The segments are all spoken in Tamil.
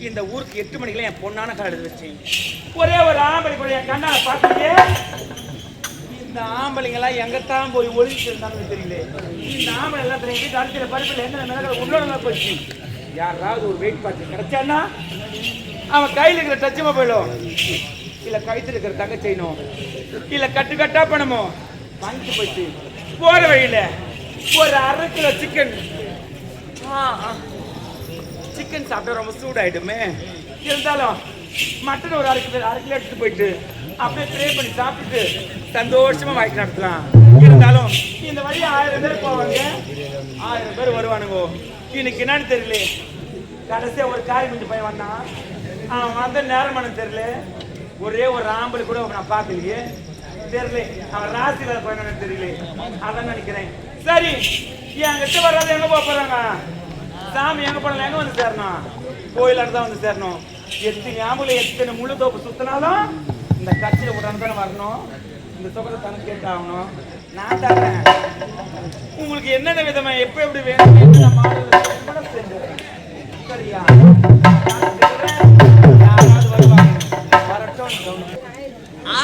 இந்த ஊருக்கு எட்டு மணிக்கெல்லாம் என் பொண்ணான கால் எடுத்து வச்சேன். ஒரே ஒரு ஆம்பளை கூட என் கண்ணால பார்த்தீங்க இந்த ஆம்பளைங்கெல்லாம் எங்கத்தான் போய் ஒழிச்சு இருந்தாங்கன்னு தெரியல. இந்த ஆம்பளை எல்லாம் தெரியும் வீட்டு அடுத்த பருப்பில் எந்த மிளகாய் உள்ளோட போச்சு யாராவது ஒரு வெயிட் பார்த்து கிடைச்சான்னா அவன் கையில் இருக்கிற டச்சுமா போயிடும். இல்லை கழுத்துல இருக்கிற தங்க செய்யணும் இல்லை கட்டு கட்டா பணமோ வாங்கிட்டு போயிட்டு போகிற வழியில ஒரு அரை கிலோ சிக்கன் ஆ ஆ. சிக்கன் சாப்பிட்டா ரொம்ப சூடாயிடுமே. இருந்தாலும் மட்டன் ஒரு அரை கிலோ அரை கிலோ எடுத்துட்டு போயிட்டு அப்படியே ப்ரே பண்ணி சாப்பிட்டுட்டு சந்தோஷமா வாய்க்கு நடத்தலாம். இருந்தாலும் இந்த வழி ஆயிரம் பேர் போவாங்க. ஆயிரம் பேர் வருவானுங்க. இன்னைக்கு என்னன்னு தெரியல. கடைசியா ஒரு காரி குஞ்சு பையன் வந்தான். அவன் வந்த நேரமான தெரியல. ஒரே ஒரு ஆம்பல் கூட நான் பார்க்கலையே. தெரியல. அவன் ராசி வேலை பண்ணனு தெரியல. அதான் நினைக்கிறேன். சரி. என்கிட்ட வராது எங்க போக போறாங்க? சாமி எங்க போனாலும் எங்க வந்து சேரணும்? கோயிலாடு தான் வந்து சேரணும். எத்தனை ஆம்பளை எத்தனை முழு தோப்பு சுத்தினாலும் இந்த கட்சியில உடனே தானே வரணும். இந்த தொகை தானே கேட்டாகணும். நான் தரேன். உங்களுக்கு என்னென்ன விதமா எப்ப எப்படி வேணும் சரியா?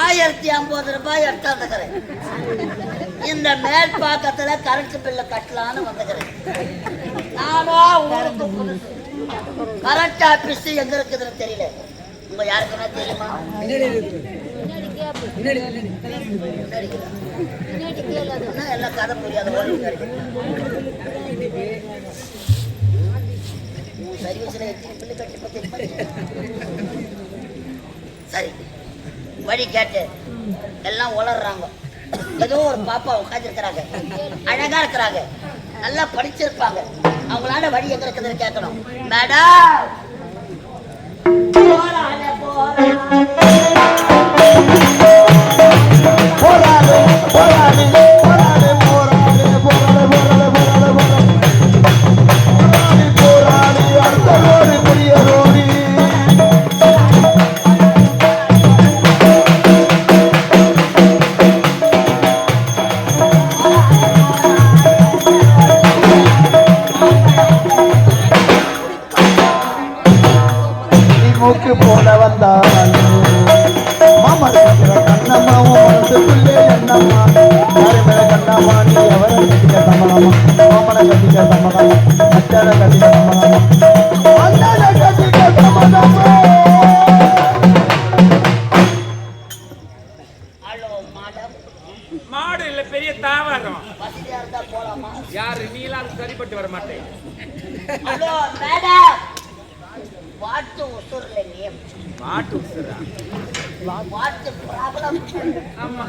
ஆயிரத்தி ஐம்பது ரூபாய் எடுத்தாந்துக்கிறேன் இந்த மேல் பாக்கத்துல கரண்ட் பில்ல கட்டலான்னு வந்துக்கிறேன். நானா ஊருக்கு புதுசு கரண்ட் ஆபீஸ் எங்க இருக்குதுன்னு தெரியல. உங்க யாருக்குன்னா தெரியுமா? எல்லாம் கதை புரியாத சர்வீஸ்ல பில்லு கட்டி பத்தி சரி வழி கேட்டு. எல்லாம் உளறாங்க ஏதோ ஒரு பாப்பா உட்காந்துருக்கிறாங்க அழகா இருக்கிறாங்க. நல்லா படிச்சிருப்பாங்க. அவங்களால வழி எங்க இருக்குதுன்னு கேட்கணும். மேடம். போறான போறான ஹலோ மேடம். வாட்டு உசுர்ல நேம் மாட்டு உசுரா வாட்டு ப்ராப்ளம். ஆமா.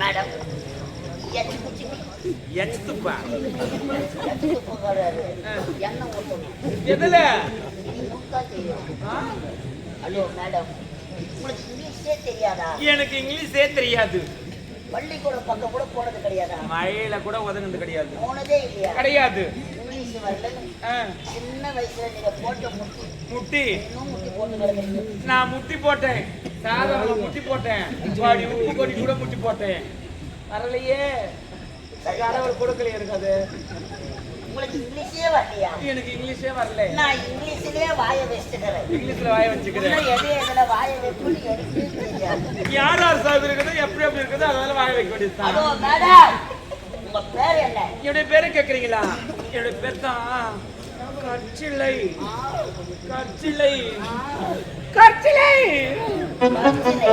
மேடம் எச்சு குச்சி எச்சுப்பா எச்சு எண்ணெய் ஊற்றணும் எதுல? முக்கா தெரியும்? Hello madam. உங்களுக்கு இங்கிலீஷே தெரியாதா? எனக்கு இங்கிலீஷே தெரியாது. பள்ளிக்கூடம் பக்கம் கூட போனது கிடையாதா? மழையில கூட உதவுனது கிடையாது. போனதே இல்லையா? கிடையாது. இங்கிலீஷ் வரலன்னு ஆ, சின்ன வயசுல நீங்க போட்ட முட்டி. முட்டி. முட்டி போட்டு நான் முட்டி போட்டேன். சாதாரண முட்டி போட்டேன். பாடி உப்பு கொடி கூட முட்டி போட்டேன். வரலையே. கடவுள் கொடுக்கலையே எனக்கு அது. உங்களுக்கு இங்கிலீஷே வரலையா? எனக்கு இங்கிலீஷே வரல. நான் இங்கிலீஷ்லயே வாயை வச்சுக்கிறேன். இங்கிலீஷ்ல வாய வச்சுக்கிறேன். எது எதுல வாயை வைக்கணும்னு எனக்கே தெரியாது. யார் யார் சார்பு இருக்குதோ எப்படி எப்படி இருக்குதோ அதனால வாய வைக்க வேண்டியதுதான் ஹலோ மேடம் உங்க பேர் என்ன? என்னுடைய பேரை கேக்குறீங்களா? என்னுடைய பேர் தான் கற்சிலை. பர்த்தினை. பிள்ளை.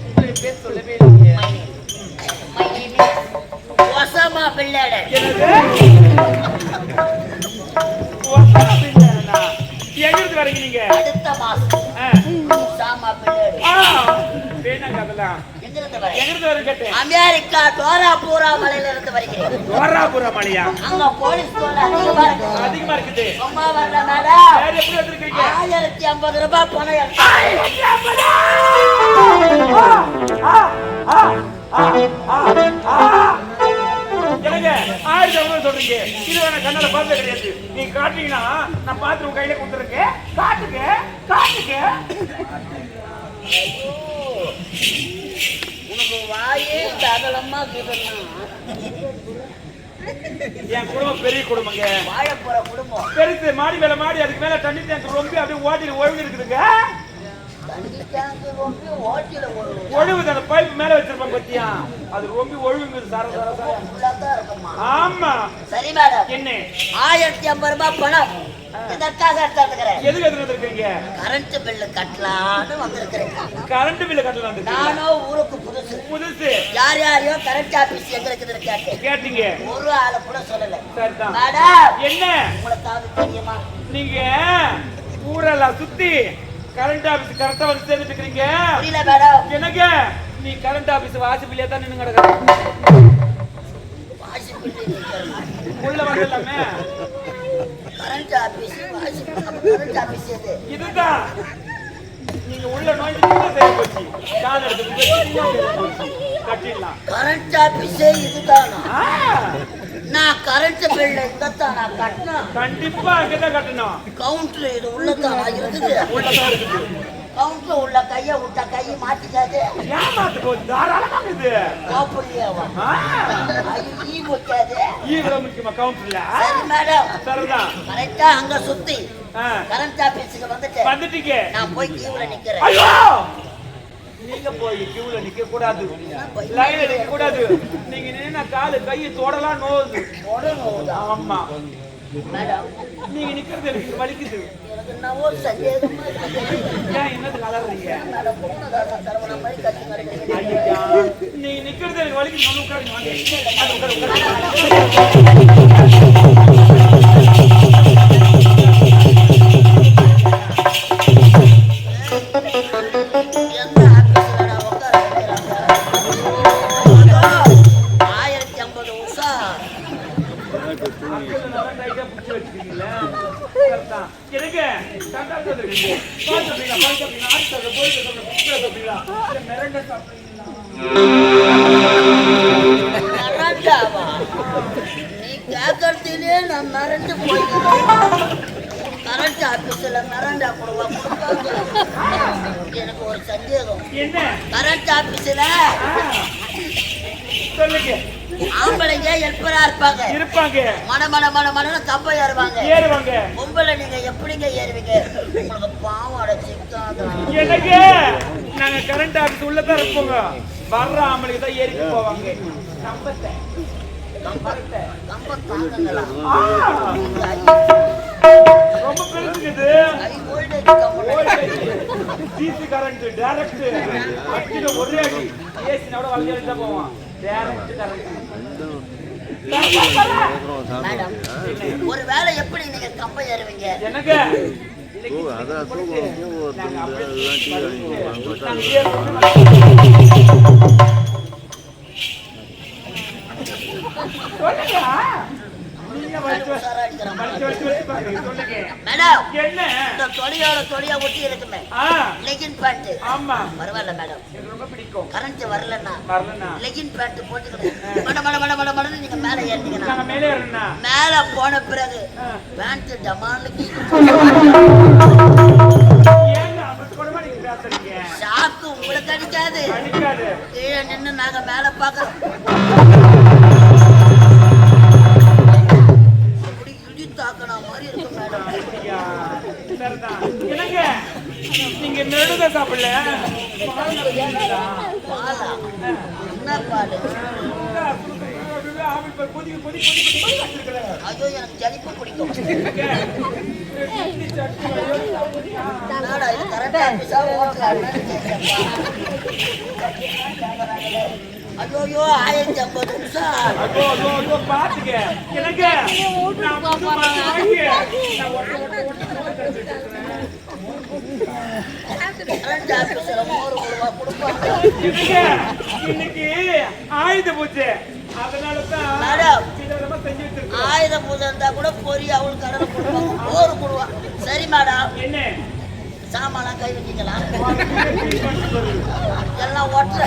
உங்களுடைய பேர் சொல்லவே இல்லையே பிள்ளைட அடுத்த மாசம். சாமா பிள்ளைட அமெரிக்கா டோராபுரா மலையில இருந்து அங்க போலீஸ் தோல் அதிகமா இருக்கு அதிகமா இருக்குது. ஆயிரத்தி ஐம்பது ரூபாய் பணம் எடுத்து. என்னங்க? ஆயிரத்தி ஐநூறு சொல்றீங்க. இது வேணா கண்ணால பார்த்து கிடையாது. நீங்க காட்டுறீங்கன்னா நான் பார்த்து உங்க கையில கொடுத்துருக்கேன். காட்டுங்க காட்டுங்க. உனக்கு வாயே இருக்குதுன்னா என் குடும்பம் பெரிய குடும்பங்க. வாழ போற குடும்பம். பெருசு மாடி மேல மாடி அதுக்கு மேல தண்ணி டேங்க் ரொம்ப அப்படியே ஓட்டிட்டு ஒழுங்கு இருக்குதுங்க. ஒழுகுது அந்த பைப் மேல வச்சிருப்பாங்க பத்தியா? அது ரொம்ப ஒழுங்குது சர சர சர. ஆமா. சரி மேடம் என்ன? ஆயிரத்தி ஐம்பது ரூபாய் பணம். இதற்காக எடுத்துக்கிறேன் எதுக்கு எடுத்துட்டு இருக்கீங்க கரண்ட் பில்லு கட்டலான்னு வந்திருக்கிறேன். கரண்ட் பில்லு கட்டலாம். நானும் ஊருக்கு புதுசு. புதுசு. யார் யாரையோ கரண்ட் ஆபீஸ் எங்க இருக்குதுன்னு கேட்டேன். கேட்டீங்க. ஒரு ஆளை கூட சொல்லல. சரிதான். மேடம் என்ன? உங்களுக்காவது தெரியுமா? நீங்க ஊரெல்லாம் சுத்தி கரண்ட் ஆபீஸ் கரெக்டா வந்து சேர்ந்துட்டு இருக்கீங்க புரியல மேடம். எனக்கு நீ கரண்ட் ஆபீஸ் வாசிப்பிலேயே தான் நின்று கிடக்குற? உள்ள வந்துடலாமே. கரண்ட் ஆபீஸ் வாஷி கரண்ட் ஆபீஸ் எது? இதுதான். நீங்க உள்ள நோய் செய்ய போச்சு. கால் எடுத்து கட்டிடலாம். கரண்ட் ஆபீஸே இதுதானா? நான் கரண்ட் பில்ல இங்கத்தான் நான் கட்டினேன் கண்டிப்பா அங்கதான் கட்டணும். கவுண்டர் இது உள்ளதானா இருக்குது? உள்ளதான் இருக்குது. கவுண்டர் உள்ள கைய விட்ட கை மாட்டிக்காது ஏமாத்து போச்சு தாராளமா இது கோப்படியாவா ஆ, அது ஈ வைக்காது. இவ்வளவு முக்கியமா கவுண்டர்ல சரி மேடம் சரிதான். கரெக்டா அங்க சுத்தி. கரண்ட் ஆபீஸுக்கு வந்துட்டு வந்துட்டீங்க. நான் போய் கீவுல நிக்கிறேன். ஐயோ! நீங்க போய் கியூல நிக்க கூடாது லைன்ல நிக்க கூடாது நீங்க நின்னா காலு கை தொடலாம் நோவுது ஆமா. நீங்க நிக்கிறது எனக்கு வலிக்குது. என்னது கலர்றீங்க? நீங்க நிக்கிறது எனக்கு வலிக்குது. நீ கேட்கறதுலயே நான் மிரண்டு போயிட்டேன். கரண்ட் ஆபீஸ்ல மிரண்டா கொடுப்பாங்க. எனக்கு ஒரு சந்தேகம் என்ன கரண்ட் ஆபீஸ்ல சொல்லுங்க. ஆம்பளைங்க ஹெல்ப்பரா இருப்பாங்க. இருப்பாங்க. மன மன மன மன ஏறுவாங்க. ஏறுவாங்க. பொம்பளை நீங்க எப்படிங்க ஏறுவீங்க? உங்களுக்கு பாவம் அடைச்சிருக்காங்க எனக்கு? நாங்க கரண்ட் ஆபீஸ் உள்ளதான் இருப்போங்க. வர்ற ஆம்பளைக்கு தான் ஏறிட்டு போவாங்க. நம்பத்தை நம்பத்தை. கம்ப தாங்குங்களா ரொம்ப பெருசுக்குது. டிசி கரண்ட் டைரக்ட் ஒரே அடி. ஏசினோட வளைஞ்சு தான் போவான். ஒரு வேளை எப்படி நீங்க கம்ப ஏறுவீங்க? எனக்கு ஓ, அதான் தூக்கம் தூக்கம் நாங்க வருது அப்படியே அதெல்லாம் டீ அடிக்கும் நாங்க ஏறுறோம். சொல்லுங்க நீங்க வலிச்சு வச்சு- உஷாரா அடிக்கிறேன் வலிச்சு வச்சு வச்சு பாருங்க சொல்லுங்க மேடம் என்ன? இந்த ஒட்டி இருக்குமே. லெகின் பேண்ட் ஆமா. பரவாயில்ல மேடம். எனக்கு ரொம்ப பிடிக்கும். கரண்ட் வரலன்னா லெகின் பேண்ட் போட்டுக்கிட்டு மட மட மட மட மடன்னு நீங்க மேல ஏறினீங்கன்னா நாங்க மேலே போன பிறகு. பேண்ட் ஷாக்கு உங்களுக்கு அடிக்காது. கீழே நின்னு நாங்க மேல பாக்குறோம் தாக்கனா மாதிரி இருக்கும் மேடம் என்னங்க நீங்க நெடுத சாப்பிடல என்ன ஐயோ எனக்கு ஜலிப்பு பிடிக்கும் கரெக்டா ஐயோ ஆயிரத்தி ஐம்பது நிமிஷம். பாத்துக்க. இன்னைக்கு ஆயுத பூஜை. ஆயுத பூஜை இருந்தா கூட பொரி அவள் கடலை கொடுப்பாங்க சரி மேடம். என்ன? சாமான்லாம் கை வச்சிங்களா எல்லாம் ஒட்டுற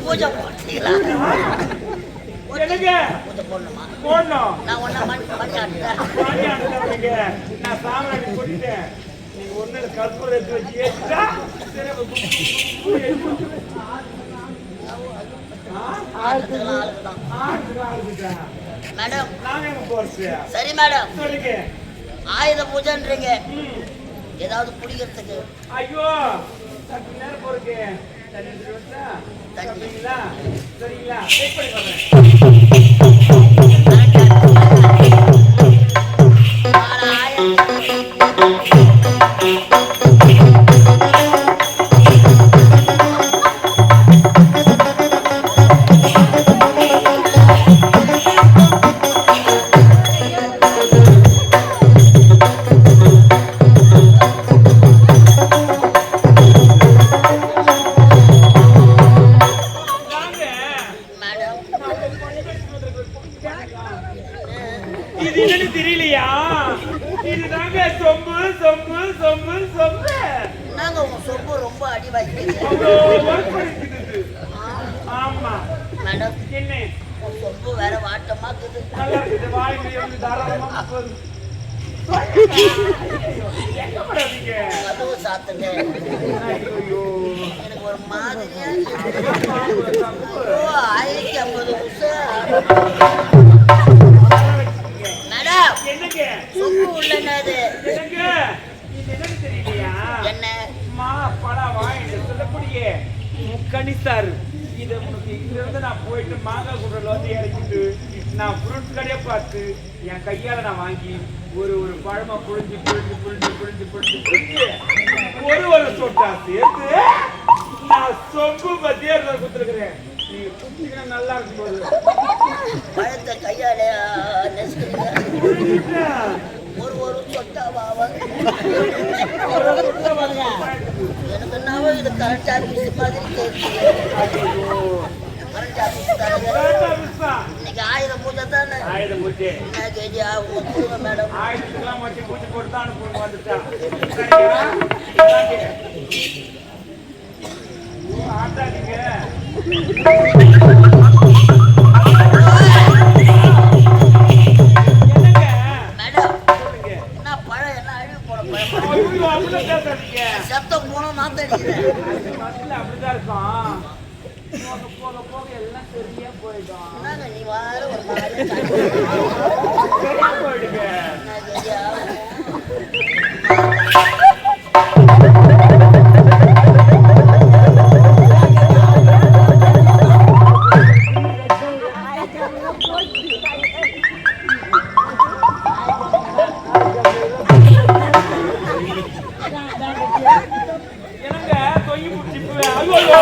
பூஜை போட்டீங்களா? பூஜை போடணுமா? போடணும். நான் ஒன்ன மணி மணி. நான் போட்டுட்டேன் ஒண்ணுல கற்பூரம் எடுத்து வச்சு மேடம்? சரி மேடம். ஆயுத பூஜைன்றீங்க. ஏதாவது குடிக்கிறதுக்கு ஐயோ? சரிங்களா வெயிட் பண்ணி ஆயிரத்தி முக்கணிசார் இதை உனக்கு இங்கிருந்து நான் போயிட்டு மாங்காய் குடல வந்து இறக்கிட்டு நான் ஃப்ரூட் கடையை பார்த்து என் கையால நான் வாங்கி ஒரு ஒரு பழமா புழிஞ்சு புழிஞ்சு புழிஞ்சு புழிஞ்சு புழிஞ்சு புழிஞ்சு ஒரு ஒரு சொட்டா சேர்த்து நான் சொம்பு பத்தியே கொடுத்துருக்குறேன். நீ குடிச்சிங்கன்னா நல்லா இருக்கும் போது பழத்தை கையால ஒரு ஒரு சொட்டாவா எனக்கு என்னவோ இது கரண்ட் ஆபீஸ் மாதிரி கேட்குது கரண்ட் ஆபீஸ் தானே இன்னைக்கு ஆயிரம் பூஜை தானே ஆயுதம் போட்டு என்ன கேஜி கொடுங்க மேடம் ஆயிரத்துக்கெல்லாம் வச்சு பூச்சி போட்டு தான் அனுப்புங்க வந்துட்டான் போன சத்தம் போனோம் நான் மனசுல அப்படிதான் இருக்கும் போக போக போக எல்லாம் சரியா போயிடும் என்னங்க நீ வார ஒரு சரியா போயிடுங்க என்னங்க தொங்கி முடிச்சு ஐயோ ஐயோ,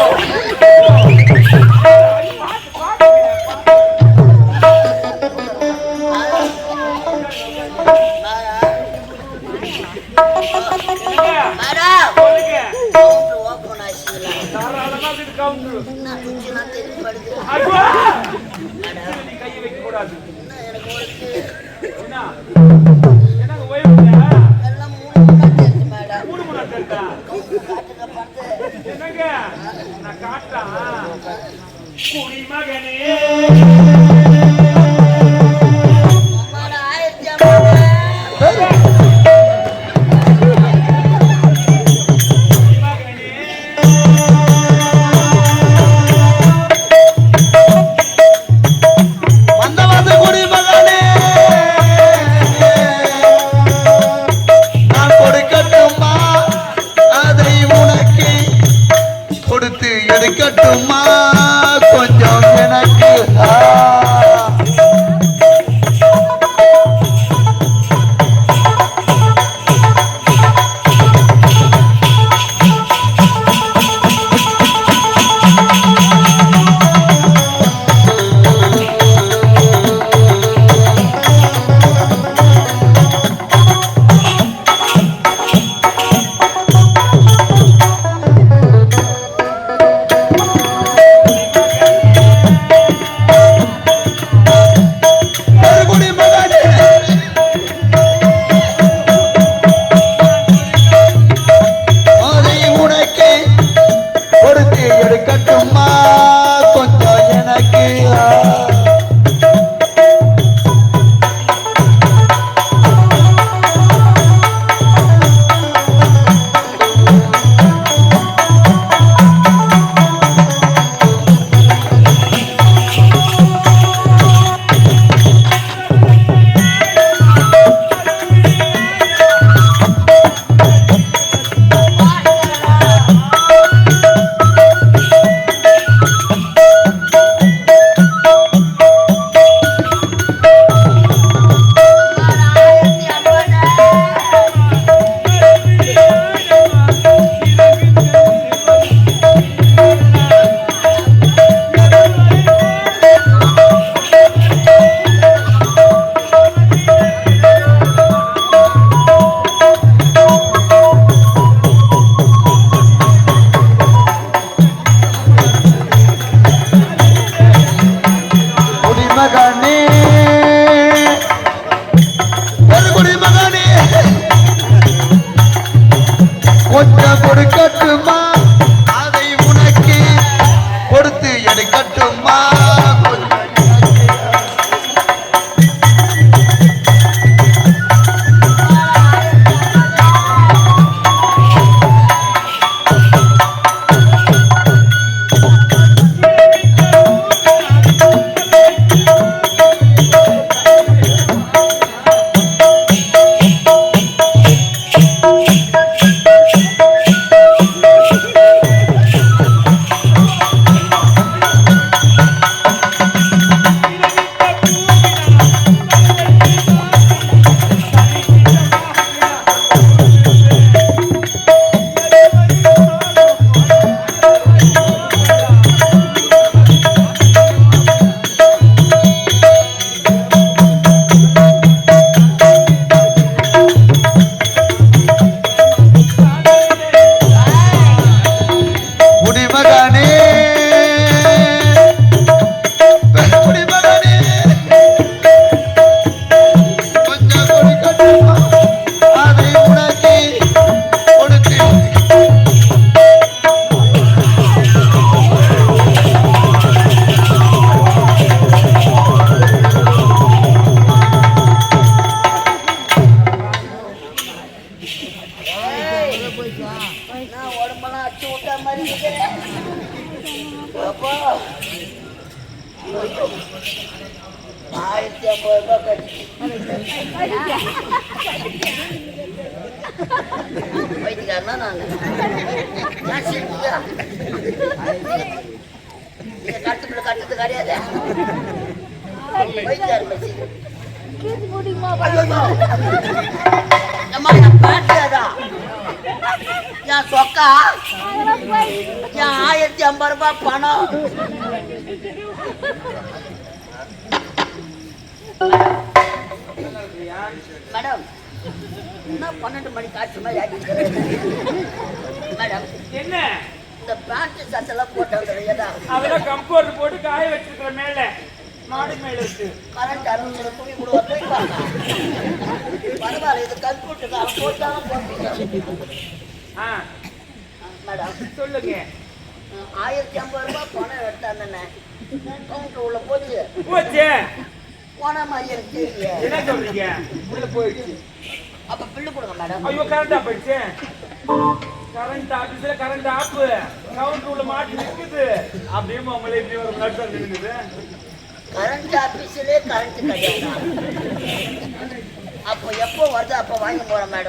கட்டு மா இதை கட்டுறது கிடையாது என் சொக்கா என் ஆயிரத்தி ஐம்பது ரூபாய் பணம் மேடம் என்ன பன்னெண்டு மணி காட்சி மாதிரி மேடம் என்ன? இந்த பேண்ட் சட்டெல்லாம் போட்டு ஏதா அதெல்லாம் கம்போர்ட் போட்டு காய வச்சிருக்கிற மேல மாடி மேல வச்சு. கரண்ட் அறுநூறு துணி கூட பரவாயில்ல இது கம்ப்யூட்டர் போட்டாலும் போட்டுங்க. ஆ மேடம். சொல்லுங்க. ஆயிரத்தி ஐம்பது ரூபாய் பணம் எடுத்தாந்தண்ணே கவுண்டர் உள்ள போச்சு. போச்சு. போன மாதிரி என்ன சொல்றீங்க? உள்ள போயிடுச்சு. அப்ப பில்லு கொடுங்க மேடம். ஐயோ கரண்ட் ஆஃப் ஆயிடுச்சு கரண்ட் ஆபீஸ்ல கரண்ட் ஆப். கவுண்டர் உள்ள மாட்டி நிக்குது. அப்படியே அவங்களே இப்படி ஒரு நடுத்தம் நிக்குது கரண்ட் ஆபீஸ்லயே கரண்ட் கிடையாது. அப்போ எப்போ வருது? அப்போ வாங்கி போற மேடம்.